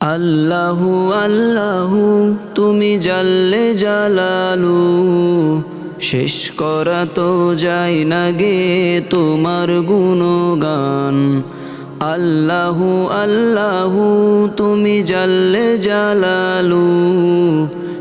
আল্লাহু আল্লাহু, তুমি জাল্লে জালালু। শেষ করা তো যায় না গে তোমার গুণগান। আল্লাহু আল্লাহু, তুমি জাল্লে জালালু।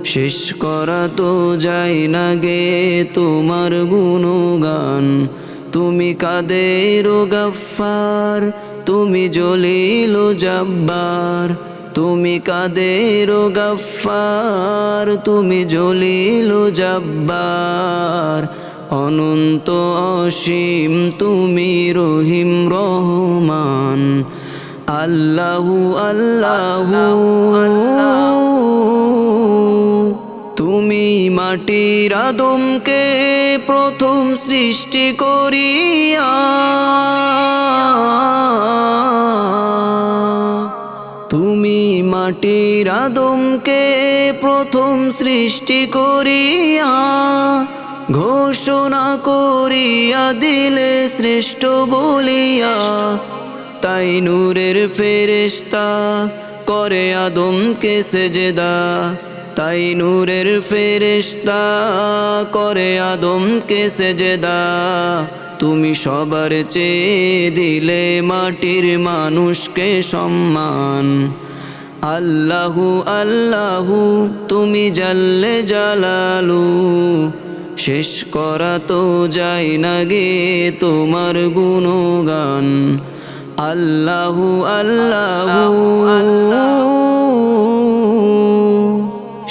শেষ করা তো যায় না গে তোমার গুণগান। তুমি কাদের গাফার তুমি জলিল জব্বার। তুমি কাদের গাফার তুমি জলিল জব্বার। অনন্ত অসীম, তুমি রহিম রহমান। আল্লাহু আল্লাহু। তুমি মাটির আদমকে প্রথম সৃষ্টি করিয়া তুমি মাটির আদমকে প্রথম সৃষ্টি করিয়া ঘোষণা করিয়া দিলে শ্রেষ্ঠ বলিয়া, তাই নূরের ফেরেশতা করে আদমকে সেজেদা, তাই নূরের ফেরেশতা করে আদমকে সেজেদা। তুমি সবার চেয়ে দিলে মাটির মানুষকে সম্মান। আল্লাহু আল্লাহু, তুমি জাল্লে জালালু। শেষ করা তো যায় না গে তোমার গুণগান। আল্লাহু আল্লাহু।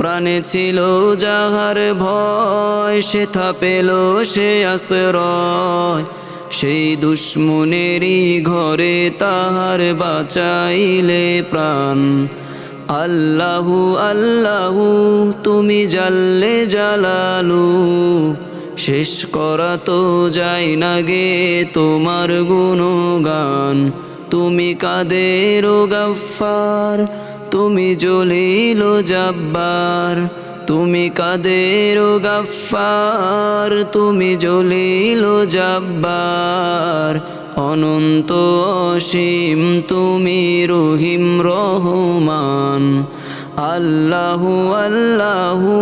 প্রাণে ছিল যাহার ভয় সেথা পেল সে আশ্রয়। সেই দুশ্মনেরই ঘরে তাহার বাঁচাইলে প্রাণ। আল্লাহু আল্লাহু, তুমি জাল্লে জালালু। শেষ করা তো যাই না গে তোমার গুণগান। তুমি কাদের গাফার তুমি জলিল জব্বার, তুমি কাদের গাফার তুমি জলিল জব্বার, অনন্ত অসীম তুমি রহিম রহমান, আল্লাহু আল্লাহু।